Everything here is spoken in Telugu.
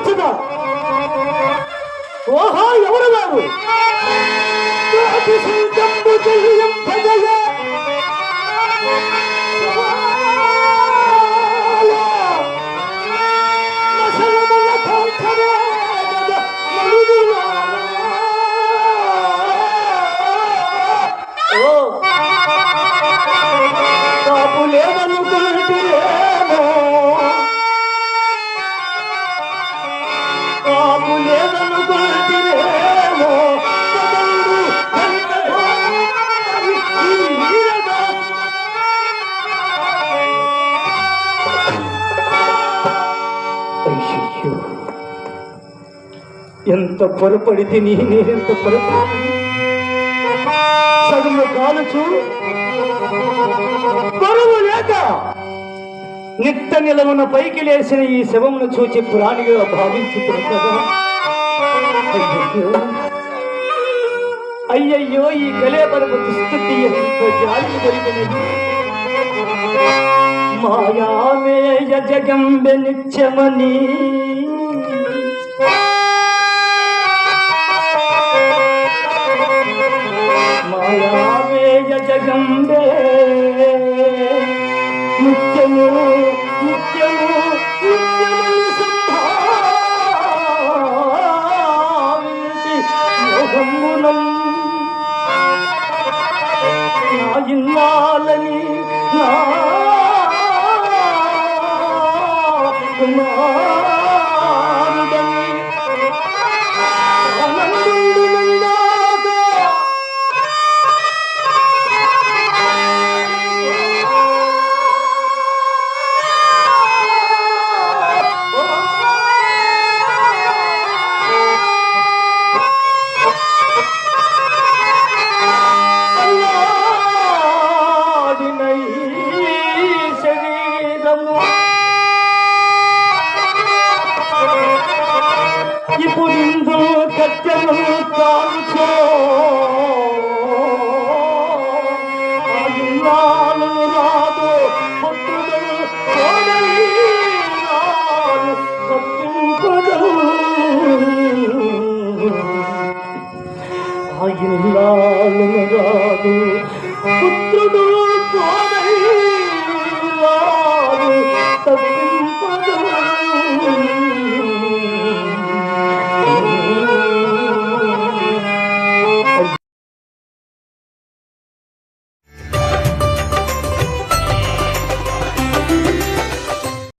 ఆలోచన ఓహో ఎవరు వారు లేదనుకుంటున్నా ఎంత పొరపడితే నీ నేనెంత పొరపడి సగంలో కాలచు నిత్త నిలవున పైకి లేచిన ఈ శవమును చూచి ప్రాణిగా భావించి అయ్యయ్యో ఈ కలేబరపు దుస్థితి ఎంత జాలి కలిగినది మాయామేయ జగంబె నిత్యమని నిత్యము నిత్యము నిత్యము సంభావించి మోహమునం నా ఇన్నాలని నా पुरो कचल पुत्रालू पुत्र